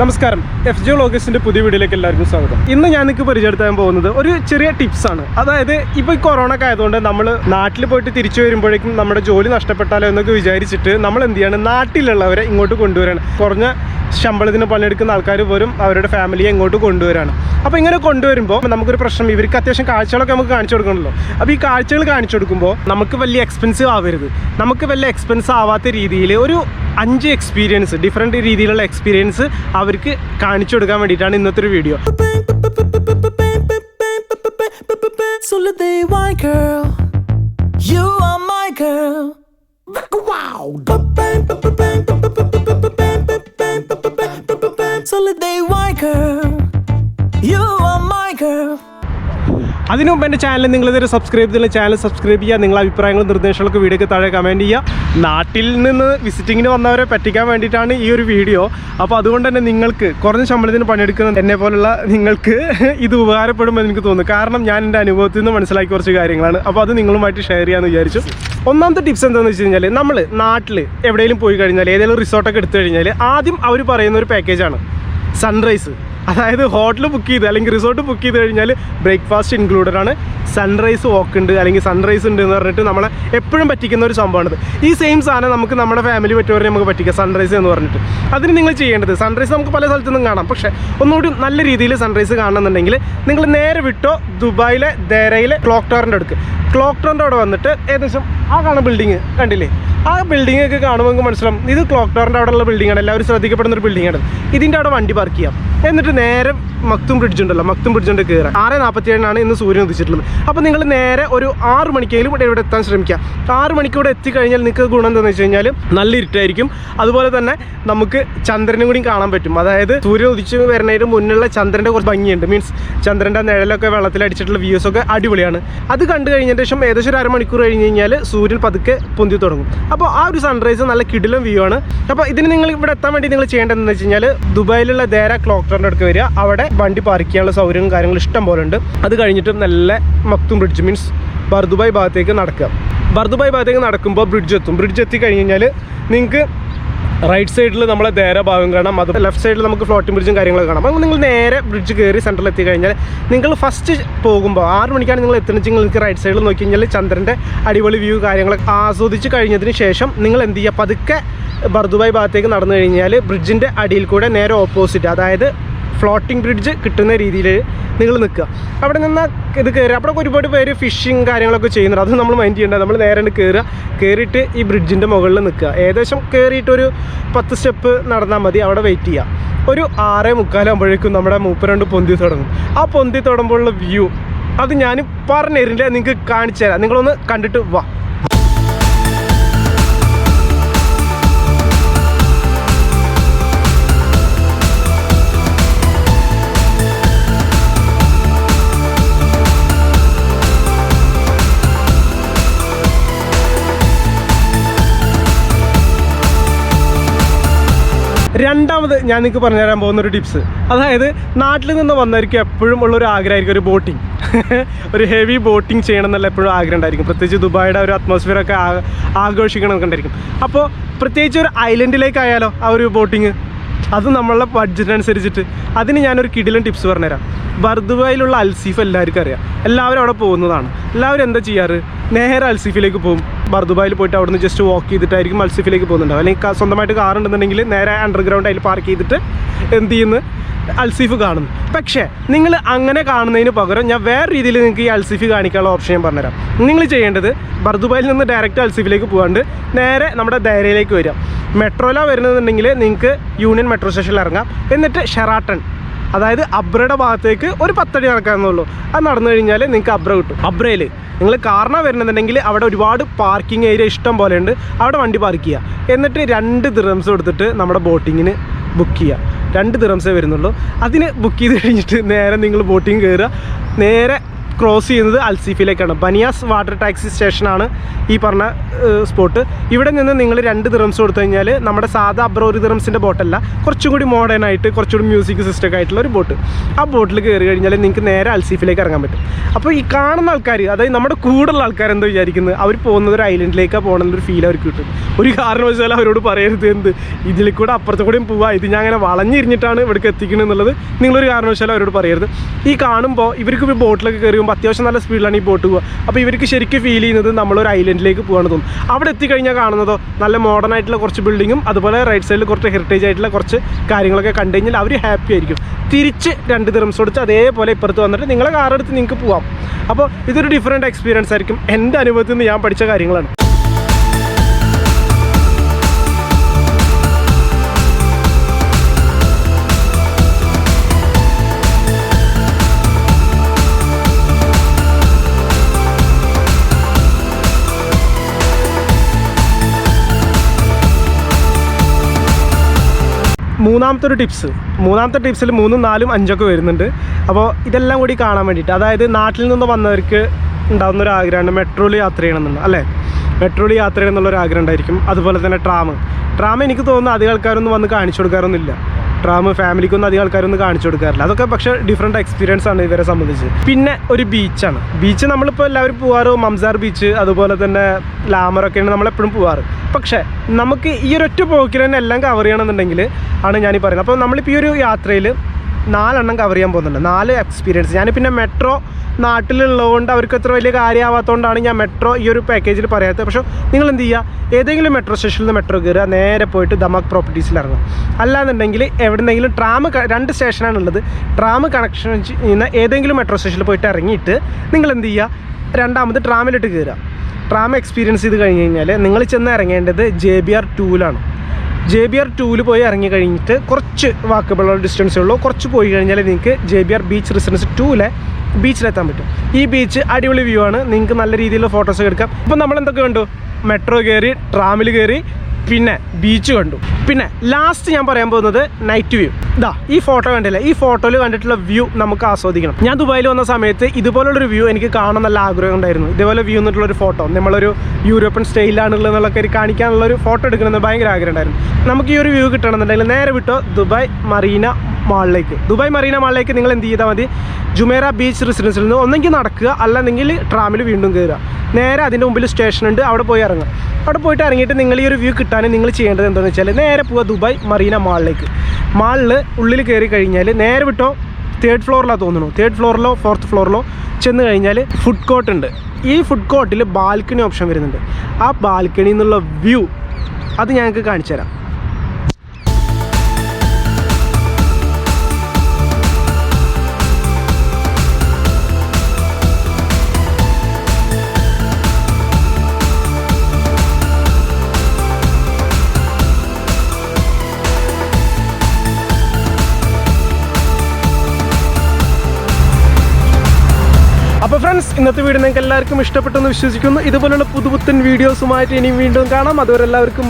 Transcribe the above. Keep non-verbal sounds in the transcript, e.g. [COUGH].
നമസ്കാരം. F G ലോഗസിന്റെ പുതിയ വീഡിയോയിലേക്ക് എല്ലാവർക്കും സ്വാഗതം. ഇന്ന് ഞാൻ നിങ്ങൾക്ക് പരിചയപ്പെടുത്താൻ പോകുന്നത് ഒരു ചെറിയ ടിപ്സ് ആണ്. അതായത് ഇപ്പോൾ ഈ കൊറോണ ഒക്കെ ആയതുകൊണ്ട് നമ്മൾ നാട്ടിൽ പോയിട്ട് തിരിച്ചു വരുമ്പോഴേക്കും നമ്മുടെ ജോലി നഷ്ടപ്പെട്ടാലോ എന്നൊക്കെ വിചാരിച്ചിട്ട് നമ്മൾ എന്ത് ചെയ്യാണ്? നാട്ടിലുള്ളവരെ ഇങ്ങോട്ട് കൊണ്ടുവരാണ്. കുറഞ്ഞ ശമ്പളത്തിന് പണിയെടുക്കുന്ന ആൾക്കാർ പോലും അവരുടെ ഫാമിലിയെ ഇങ്ങോട്ട് കൊണ്ടുവരാണ്. അപ്പോൾ ഇങ്ങനെ കൊണ്ടുവരുമ്പോൾ നമുക്കൊരു പ്രശ്നം ഇവർക്ക് അത്യാവശ്യം കാഴ്ചകളൊക്കെ നമുക്ക് കാണിച്ചു കൊടുക്കണമല്ലോ. അപ്പോൾ ഈ കാഴ്ചകൾ കാണിച്ചു കൊടുക്കുമ്പോൾ നമുക്ക് വലിയ എക്സ്പെൻസീവ് ആവരുത്. നമുക്ക് വലിയ എക്സ്പെൻസ് ആവാത്ത രീതിയിൽ ഒരു അഞ്ച് എക്സ്പീരിയൻസ് ഡിഫറെന്റ് രീതിയിലുള്ള എക്സ്പീരിയൻസ് അവർക്ക് കാണിച്ചു കൊടുക്കാൻ വേണ്ടിയിട്ടാണ് ഇന്നത്തെ ഒരു video you are my girl. Wow. അതിനു മുമ്പ് എന്റെ ചാനൽ നിങ്ങൾ ഇതുവരെ സബ്സ്ക്രൈബ് ചെയ്തില്ല ചാനൽ സബ്സ്ക്രൈബ് ചെയ്യുക. നിങ്ങളുടെ അഭിപ്രായങ്ങളും നിർദ്ദേശങ്ങളൊക്കെ വീഡിയോക്ക് താഴെ കമന്റ് ചെയ്യുക. നാട്ടിൽ നിന്ന് വിസിറ്റിങ്ങിന് വന്നവരെ പറ്റിക്കാൻ വേണ്ടിയിട്ടാണ് ഈ ഒരു വീഡിയോ അപ്പോൾ അതുകൊണ്ട് തന്നെ നിങ്ങൾക്ക് കുറഞ്ഞ ശമ്പളത്തിന് പണിയെടുക്കുന്ന എന്നെ പോലുള്ള നിങ്ങൾക്ക് ഇത് ഉപകാരപ്പെടുമെന്ന് എനിക്ക് തോന്നുന്നു. കാരണം ഞാൻ എന്റെ അനുഭവത്തിൽ നിന്ന് മനസ്സിലാക്കി കുറച്ച് കാര്യങ്ങളാണ്. അപ്പോൾ അത് നിങ്ങളുമായിട്ട് ഷെയർ ചെയ്യാമെന്ന് വിചാരിച്ചു. ഒന്നാമത്തെ ടിപ്സ് എന്താണെന്ന് വെച്ച് കഴിഞ്ഞാൽ നമ്മൾ നാട്ടിൽ എവിടെയെങ്കിലും പോയി കഴിഞ്ഞാൽ ഏതെങ്കിലും റിസോർട്ടൊക്കെ എടുത്തു കഴിഞ്ഞാൽ ആദ്യം അവർ പറയുന്ന ഒരു പാക്കേജാണ് സൺറൈസ് അതായത് ഹോട്ടൽ ബുക്ക് ചെയ്ത് അല്ലെങ്കിൽ റിസോർട്ട് ബുക്ക് ചെയ്ത് കഴിഞ്ഞാൽ ബ്രേക്ക്ഫാസ്റ്റ് ഇൻക്ലൂഡഡ് ആണ്. സൺറൈസ് വാക്ക് ഉണ്ട് അല്ലെങ്കിൽ സൺറൈസ് ഉണ്ട് എന്ന് പറഞ്ഞിട്ട് നമ്മളെ എപ്പോഴും പറ്റിക്കുന്ന ഒരു സംഭവമാണിത്. ഈ സെയിം സാധനം നമുക്ക് നമ്മുടെ ഫാമിലി പറ്റുന്നവരെ നമുക്ക് പറ്റിക്കുക സൺറൈസ് എന്ന് പറഞ്ഞിട്ട്. അതിന് നിങ്ങൾ ചെയ്യേണ്ടത് സൺറൈസ് നമുക്ക് പല സ്ഥലത്തു നിന്നും കാണാം. പക്ഷേ ഒന്നുകൂടി നല്ല രീതിയിൽ സൺറൈസ് കാണണമെന്നുണ്ടെങ്കിൽ നിങ്ങൾ നേരെ വിട്ടോ ദുബായിലെ ദേരയിലെ ക്ലോക്ക് ടവറിന്റെ അടുക്ക്. ക്ലോക്ക് ടവറിന്റെ അവിടെ വന്നിട്ട് ഏകദേശം ആ കാണുന്ന ബിൽഡിങ് കണ്ടില്ലേ? ആ ബിൽഡിംഗ് ഒക്കെ കാണുമ്പോൾ നമുക്ക് മനസ്സിലാവും. ഇത് ക്ലോക്ക് ടവറിന്റെ അവിടെയുള്ള ബിൽഡിംഗ് ആണ്. എല്ലാവരും ശ്രദ്ധിക്കപ്പെടുന്ന ഒരു ബിൽഡിംഗ് ആണ്. ഇതിന്റെ അവിടെ വണ്ടി പാർക്ക് ചെയ്യാം. എന്നിട്ട് നേരെ മക്തും ബ്രിഡ്ജ് ഉണ്ടല്ലോ മക്തും ബ്രിഡ്ജ് ഉണ്ട് കയറാം ആറ് നാൽപ്പത്തി ഏഴിനാണ് ഇന്ന് സൂര്യൻ ഉദിച്ചിട്ടുള്ളത്. അപ്പോൾ നിങ്ങൾ നേരെ ഒരു ആറ് മണിക്കെങ്കിലും ഇവിടെ ഇവിടെ എത്താൻ ശ്രമിക്കുക. ആറ് മണിക്കൂടെ എത്തിക്കഴിഞ്ഞാൽ നിങ്ങൾക്ക് ഗുണം എന്താണെന്ന് വെച്ച് കഴിഞ്ഞാൽ നല്ല ഇരുട്ടായിരിക്കും. അതുപോലെ തന്നെ നമുക്ക് ചന്ദ്രനും കൂടി കാണാൻ പറ്റും. അതായത് സൂര്യൻ ഉദിച്ച് വരുന്നതിന് മുന്നുള്ള ചന്ദ്രന്റെ കുറച്ച് ഭംഗിയുണ്ട്. മീൻസ് ചന്ദ്രന്റെ നിഴലൊക്കെ വെള്ളത്തിൽ അടിച്ചിട്ടുള്ള വ്യൂസ് ഒക്കെ അടിപൊളിയാണ്. അത് കണ്ടു കഴിഞ്ഞതിന് ശേഷം ഏകദേശം ഒരു അരമണിക്കൂർ കഴിഞ്ഞ് കഴിഞ്ഞാൽ സൂര്യൻ പതുക്കെ പൊന്തി തുടങ്ങും. അപ്പോൾ ആ ഒരു സൺറൈസ് നല്ല കിടിലും വ്യൂ ആണ്. അപ്പോൾ ഇതിന് നിങ്ങൾ ഇവിടെ എത്താൻ വേണ്ടി നിങ്ങൾ ചെയ്യേണ്ടതെന്ന് വെച്ച് കഴിഞ്ഞാൽ ദുബായിലുള്ള ദേര ക്ലോക്ക് ടവറിന്റെ അടുത്ത് വരിക. അവിടെ വണ്ടി പാർക്ക് ചെയ്യാനുള്ള സൗകര്യവും കാര്യങ്ങളും ഇഷ്ടം പോലെ ഉണ്ട്. അത് കഴിഞ്ഞിട്ട് നല്ല മക്തും ബ്രിഡ്ജ് മീൻസ് ബർദുബായ് ഭാഗത്തേക്ക് നടക്കുക. ബർദുബായ് ഭാഗത്തേക്ക് നടക്കുമ്പോൾ ബ്രിഡ്ജ് എത്തും. ബ്രിഡ്ജ് എത്തി കഴിഞ്ഞ് കഴിഞ്ഞാൽ നിങ്ങൾക്ക് റൈറ്റ് സൈഡിൽ നമ്മളെ നേരെ ഭാഗം കാണാം. അത് ലെഫ്റ്റ് സൈഡിൽ നമുക്ക് ഫ്ലോട്ടിംഗ് ബ്രിഡ്ജും കാര്യങ്ങളൊക്കെ കാണാം. അപ്പോൾ നിങ്ങൾ നേരെ ബ്രിഡ്ജ് കയറി സെന്ററിൽ എത്തി കഴിഞ്ഞാൽ നിങ്ങൾ ഫസ്റ്റ് പോകുമ്പോൾ ആറ് മണിക്കാണ് നിങ്ങൾ എത്തുന്നതെങ്കിൽ നിങ്ങൾക്ക് റൈറ്റ് സൈഡിൽ നോക്കി കഴിഞ്ഞാൽ ചന്ദ്രന്റെ അടിപൊളി വ്യൂ കാര്യങ്ങളൊക്കെ ആസ്വദിച്ച് കഴിഞ്ഞതിന് ശേഷം നിങ്ങൾ എന്ത് ചെയ്യുക? പതുക്കെ ബർദുബായ് ഭാഗത്തേക്ക് നടന്നു കഴിഞ്ഞാൽ ബ്രിഡ്ജിന്റെ അടിയിൽ കൂടെ നേരെ ഓപ്പോസിറ്റ് അതായത് ഫ്ലോട്ടിംഗ് ബ്രിഡ്ജ് കിട്ടുന്ന രീതിയിൽ നിങ്ങൾ നിൽക്കുക. അവിടെ നിന്ന് ഇത് കയറി അവിടെ ഒരുപാട് പേര് ഫിഷിങ് കാര്യങ്ങളൊക്കെ ചെയ്യുന്നുണ്ട്. അത് നമ്മൾ മൈൻഡ് ചെയ്യേണ്ട നമ്മൾ നേരെ കയറുക. കയറിയിട്ട് ഈ ബ്രിഡ്ജിന്റെ മുകളിൽ നിൽക്കുക. ഏകദേശം കയറിയിട്ട് ഒരു പത്ത് സ്റ്റെപ്പ് നടന്നാൽ മതി. അവിടെ വെയിറ്റ് ചെയ്യുക. ഒരു ആറേ മുക്കാലാകുമ്പോഴേക്കും നമ്മുടെ മൂപ്പരണ്ട് പൊന്തി തുടങ്ങും. ആ പൊന്തി തുടങ്ങുമ്പോഴുള്ള വ്യൂ അത് ഞാൻ പറഞ്ഞു തരില്ല. നിങ്ങൾക്ക് കാണിച്ചു തരാം. നിങ്ങളൊന്ന് കണ്ടിട്ട് വാ. രണ്ടാമത് ഞാൻ നിങ്ങൾക്ക് പറഞ്ഞു തരാൻ പോകുന്ന ഒരു ടിപ്സ് അതായത് നാട്ടിൽ നിന്ന് വന്നവർക്ക് എപ്പോഴും ഉള്ള ഒരു ആഗ്രഹമായിരിക്കും ഒരു ബോട്ടിങ് [LAUGHS] ഒരു ഹെവി ബോട്ടിങ് ചെയ്യണം എന്നുള്ള എപ്പോഴും ആഗ്രഹം ഉണ്ടായിരിക്കും. പ്രത്യേകിച്ച് ദുബായുടെ ഒരു അറ്റ്മോസ്ഫിയറൊക്കെ ഒക്കെ ആ- ആഘോഷിക്കണം ഉണ്ടായിരിക്കും. അപ്പോൾ പ്രത്യേകിച്ച് ഒരു ഐലൻഡിലേക്കായാലോ ആ ഒരു ബോട്ടിങ് അത് നമ്മളുടെ ബഡ്ജറ്റ് അനുസരിച്ചിട്ട്. അതിന് ഞാനൊരു കിടിലൻ ടിപ്സ് പറഞ്ഞുതരാം. ബർദുബായിലുള്ള അൽസീഫ് എല്ലാവർക്കും അറിയാം. എല്ലാവരും അവിടെ പോകുന്നതാണ്. എല്ലാവരും എന്താ ചെയ്യാറ്? നേരെ അൽസീഫിലേക്ക് പോകും. ബർദുബായിൽ പോയിട്ട് അവിടുന്ന് ജസ്റ്റ് വാക്ക് ചെയ്തിട്ടായിരിക്കും മത്സ്യഫിലേക്ക് പോകുന്നുണ്ടാവും അല്ലെങ്കിൽ സ്വന്തമായിട്ട് കാർ ഉണ്ടെന്നുണ്ടെങ്കിൽ നേരെ അണ്ടർഗ്രൗണ്ട് അതിൽ പാർക്ക് ചെയ്തിട്ട് എന്ത് ചെയ്യുന്നു? അൽസീഫ് കാണുന്നു. പക്ഷേ നിങ്ങൾ അങ്ങനെ കാണുന്നതിന് പകരം ഞാൻ വേറെ രീതിയിൽ നിങ്ങൾക്ക് ഈ അൽസീഫ് കാണിക്കാനുള്ള ഓപ്ഷൻ ഞാൻ പറഞ്ഞുതരാം. നിങ്ങൾ ചെയ്യേണ്ടത് ബർദുബായിൽ നിന്ന് ഡയറക്റ്റ് അൽസീഫിലേക്ക് പോകാണ്ട് നേരെ നമ്മുടെ ദൈരയിലേക്ക് വരിക. മെട്രോയിലാണ് വരുന്നതെന്നുണ്ടെങ്കിൽ നിങ്ങൾക്ക് യൂണിയൻ മെട്രോ സ്റ്റേഷനിൽ ഇറങ്ങാം. എന്നിട്ട് ഷെറാട്ടൺ. അതായത് അബ്രയുടെ ഭാഗത്തേക്ക് ഒരു പത്തടി നടക്കാമെന്നുള്ളൂ അത് നടന്നു കഴിഞ്ഞാൽ നിങ്ങൾക്ക് അബ്ര കിട്ടും. അബ്രയിൽ നിങ്ങൾ കാരണം വരുന്നുണ്ടെങ്കിൽ അവിടെ ഒരുപാട് പാർക്കിംഗ് ഏരിയ ഇഷ്ടം പോലെ ഉണ്ട്. അവിടെ വണ്ടി പാർക്ക് ചെയ്യുക എന്നിട്ട് രണ്ട് ദിറംസ് കൊടുത്തിട്ട് നമ്മുടെ ബോട്ടിങ്ങിന് ബുക്ക് ചെയ്യുക രണ്ട് ദിറംസേ വരുന്നുള്ളൂ. അതിന് ബുക്ക് ചെയ്ത് കഴിഞ്ഞിട്ട് നേരെ നിങ്ങൾ ബോട്ടിങ് കയറുക നേരെ ക്രോസ് ചെയ്യുന്നത് അൽസീഫിലേക്കാണ്. ബനിയാസ് വാട്ടർ ടാക്സി സ്റ്റേഷനാണ് ഈ പറഞ്ഞ സ്പോട്ട് ഇവിടെ നിന്ന് നിങ്ങൾ രണ്ട് ദിറംസ് കൊടുത്തു കഴിഞ്ഞാൽ നമ്മുടെ സാധാ അബ്രോറി ദിറംസിന്റെ ബോട്ടല്ല കുറച്ചും കൂടി മോഡേൺ ആയിട്ട് കുറച്ചുകൂടി മ്യൂസിക് സിസ്റ്റമൊക്കെ ആയിട്ടുള്ള ഒരു ബോട്ട് ആ ബോട്ടിൽ കയറി കഴിഞ്ഞാൽ നിങ്ങൾക്ക് നേരെ അൽസീഫിലേക്ക് ഇറങ്ങാൻ പറ്റും. അപ്പോൾ ഈ കാണുന്ന ആൾക്കാർ അതായത് നമ്മുടെ കൂടുള്ള ആൾക്കാർ എന്താ വിചാരിക്കുന്നത് അവർ പോകുന്നത് ഒരു ഐലൻഡിലേക്കാണ് പോകണമെന്നൊരു ഫീൽ അവർക്ക് കിട്ടും. ഒരു കാരണവശാലും അവരോട് പറയരുത് എന്ത്? ഇതിൽ കൂടെ അപ്പുറത്തു കൂടെയും പോവാ ഇത് ഞാൻ അങ്ങനെ വളഞ്ഞിരിഞ്ഞിട്ടാണ് ഇവിടേക്ക് എത്തിക്കണമെന്നുള്ളത് നിങ്ങളൊരു കാരണവശാലും അവരോട് പറയരുത്. ഈ കാണുമ്പോൾ ഇവർക്ക് ബോട്ടിലൊക്കെ കയറി പോകുമ്പോൾ അത്യാവശ്യം നല്ല സ്പീഡിലാണ് ഈ ബോട്ട് പോകുക അപ്പോൾ ഇവർക്ക് ശരിക്കും ഫീൽ ചെയ്യുന്നത് നമ്മളൊരു ഐലൻഡിലേക്ക് പോകാണെന്ന് തോന്നും അവിടെ എത്തിക്കഴിഞ്ഞാൽ കാണുന്നതോ നല്ല മോഡേൺ ആയിട്ടുള്ള കുറച്ച് ബിൽഡിങ്ങും അതുപോലെ റൈറ്റ് സൈഡിൽ കുറച്ച് ഹെറിറ്റേജ് ആയിട്ടുള്ള കുറച്ച് കാര്യങ്ങളൊക്കെ കണ്ടു കഴിഞ്ഞാൽ അവർ ഹാപ്പി ആയിരിക്കും. തിരിച്ച് രണ്ട് തിറംസ് കൊടുത്ത് അതേപോലെ ഇപ്പുറത്ത് വന്നിട്ട് നിങ്ങളെ കാറെടുത്ത് നിങ്ങൾക്ക് പോവാം. അപ്പോൾ ഇതൊരു ഡിഫറെന്റ് എക്സ്പീരിയൻസ് ആയിരിക്കും. എന്റെ അനുഭവത്തിൽ നിന്ന് ഞാൻ പഠിച്ച കാര്യങ്ങളാണ്. മൂന്നാമത്തെ ഒരു ടിപ്സ് മൂന്നാമത്തെ ടിപ്സിൽ മൂന്നും നാലും അഞ്ചൊക്കെ വരുന്നുണ്ട്. അപ്പോൾ ഇതെല്ലാം കൂടി കാണാൻ വേണ്ടിയിട്ട് അതായത് നാട്ടിൽ നിന്ന് വന്നവർക്ക് ഉണ്ടാകുന്ന ഒരു ആഗ്രഹമാണ് മെട്രോയിൽ യാത്ര ചെയ്യണമെന്നുണ്ട് അല്ലേ? മെട്രോയിൽ യാത്ര ചെയ്യണം എന്നുള്ളൊരു ആഗ്രഹം ഉണ്ടായിരിക്കും. അതുപോലെ തന്നെ ട്രാം. ട്രാം എനിക്ക് തോന്നുന്നു അധികം ആൾക്കാരൊന്നും വന്ന് കാണിച്ചു കൊടുക്കാറൊന്നുമില്ല. ട്രാം ഫാമിലിക്കൊന്നും അധികം ആൾക്കാരൊന്നും കാണിച്ചു കൊടുക്കാറില്ല. അതൊക്കെ പക്ഷേ ഡിഫറെന്റ് എക്സ്പീരിയൻസ് ആണ് ഇവരെ സംബന്ധിച്ച്. പിന്നെ ഒരു ബീച്ചാണ് ബീച്ച് നമ്മളിപ്പോൾ എല്ലാവരും പോകാറ് മംസാർ ബീച്ച് അതുപോലെ തന്നെ ലാമറൊക്കെയാണ് നമ്മളെപ്പോഴും പോകാറ് പക്ഷേ നമുക്ക് ഈ ഒരൊറ്റ പോക്കിൽ തന്നെ എല്ലാം കവർ ചെയ്യണമെന്നുണ്ടെങ്കിൽ ആണ് ഞാനീ പറയുന്നത്. അപ്പോൾ നമ്മളിപ്പോൾ ഈ ഒരു യാത്രയിൽ നാലെണ്ണം കവർ ചെയ്യാൻ പോകുന്നുണ്ട്. നാല് എക്സ്പീരിയൻസ് ഞാൻ പിന്നെ മെട്രോ നാട്ടിലുള്ളതുകൊണ്ട് അവർക്ക് അത്ര വലിയ കാര്യമാവാത്തതുകൊണ്ടാണ് ഞാൻ മെട്രോ ഈ ഒരു പാക്കേജിൽ പറയാത്തത്. പക്ഷേ നിങ്ങൾ എന്ത് ചെയ്യുക ഏതെങ്കിലും മെട്രോ സ്റ്റേഷനിൽ നിന്ന് മെട്രോ കയറുക നേരെ പോയിട്ട് ദമാക് പ്രോപ്പർട്ടീസിൽ ഇറങ്ങും അല്ലാന്നുണ്ടെങ്കിൽ എവിടെന്നെങ്കിലും ട്രാം രണ്ട് സ്റ്റേഷനാണുള്ളത് ട്രാം കണക്ഷൻ ചെയ്യുന്ന ഏതെങ്കിലും മെട്രോ സ്റ്റേഷനിൽ പോയിട്ട് ഇറങ്ങിയിട്ട് നിങ്ങൾ എന്ത് ചെയ്യുക രണ്ടാമത് ട്രാമിലിട്ട് കയറുക ട്രാം എക്സ്പീരിയൻസ് ചെയ്ത് കഴിഞ്ഞ് കഴിഞ്ഞാൽ നിങ്ങൾ ചെന്ന് ഇറങ്ങേണ്ടത് ജെ ബി ആർ ടൂവിലാണ് ജെ ബി ആർ ടൂവിൽ പോയി ഇറങ്ങി കഴിഞ്ഞിട്ട് കുറച്ച് വാക്കബിൾ ഡിസ്റ്റൻസേ ഉള്ളൂ. കുറച്ച് പോയി കഴിഞ്ഞാൽ നിങ്ങൾക്ക് J B R beach residence ടൂവിലെ ബീച്ചിലെത്താൻ പറ്റും. ഈ ബീച്ച് അടിപൊളി വ്യൂ ആണ്. നിങ്ങൾക്ക് നല്ല രീതിയിലുള്ള ഫോട്ടോസ് എടുക്കാം. ഇപ്പം നമ്മൾ എന്തൊക്കെ കണ്ടു? മെട്രോ കയറി ട്രാമിൽ കയറി പിന്നെ ബീച്ച് കണ്ടു. പിന്നെ ലാസ്റ്റ് ഞാൻ പറയാൻ പോകുന്നത് നൈറ്റ് വ്യൂ ഇതാ ഈ ഫോട്ടോ കണ്ടില്ലേ? ഈ ഫോട്ടോയിൽ കണ്ടിട്ടുള്ള വ്യൂ നമുക്ക് ആസ്വദിക്കണം. ഞാൻ ദുബായിൽ വന്ന സമയത്ത് ഇതുപോലുള്ളൊരു വ്യൂ എനിക്ക് കാണാൻ നല്ല ആഗ്രഹം ഉണ്ടായിരുന്നു. ഇതേപോലെ വ്യൂ എന്നിട്ടുള്ളൊരു ഫോട്ടോ നമ്മളൊരു യൂറോപ്യൻ സ്റ്റൈലാണുള്ളതെന്നുള്ളൊക്കെ ഒരു കാണിക്കാനുള്ള ഒരു ഫോട്ടോ എടുക്കണമെന്ന് ഭയങ്കര ആഗ്രഹം ഉണ്ടായിരുന്നു. നമുക്ക് ഈ ഒരു വ്യൂ കിട്ടണമെന്നുണ്ടെങ്കിൽ നേരെ വിട്ടോ ദുബായ് മറീന മാളിലേക്ക്. ദുബായ് മറീന മാളിലേക്ക് നിങ്ങൾ എന്ത് ചെയ്താൽ മതി? ജുമേറ ബീച്ച് റെസിഡൻസിൽ നിന്ന് ഒന്നെങ്കിൽ നടക്കുക അല്ലെന്നെങ്കിൽ ട്രാമിൽ വീണ്ടും കയറുക നേരെ അതിന്റെ മുമ്പിൽ സ്റ്റേഷൻ ഉണ്ട് അവിടെ പോയി ഇറങ്ങുക. അവിടെ പോയിട്ട് ഇറങ്ങിയിട്ട് നിങ്ങൾ ഈ ഒരു വ്യൂ കിട്ടാൻ നിങ്ങൾ ചെയ്യേണ്ടത് എന്താണെന്ന് വെച്ചാൽ നേരെ പോവുക ദുബായ് മറീന മാളിലേക്ക്. മാളിൽ ഉള്ളിൽ കയറി കഴിഞ്ഞാൽ നേരെ വിട്ടോ തേർഡ് ഫ്ലോറിലാണ് തോന്നുന്നു. തേർഡ് ഫ്ലോറിലോ ഫോർത്ത് ഫ്ലോറിലോ ചെന്ന് കഴിഞ്ഞാൽ ഫുഡ് കോർട്ട് ഉണ്ട്. ഈ ഫുഡ് കോർട്ടിൽ ബാൽക്കണി ഓപ്ഷൻ വരുന്നുണ്ട്. ആ ബാൽക്കണിയിൽ നിന്നുള്ള വ്യൂ അത് ഞങ്ങൾക്ക് കാണിച്ചു തരാം ഫ്രണ്ട്സ് ഇന്നത്തെ വീഡിയോ നിങ്ങൾക്ക് എല്ലാവർക്കും ഇഷ്ടപ്പെട്ടെന്ന് വിശ്വസിക്കുന്നു. ഇതുപോലുള്ള പുതുപുത്തൻ വീഡിയോസുമായിട്ട് ഇനിയും വീണ്ടും കാണാം. അതുവരെ എല്ലാവർക്കും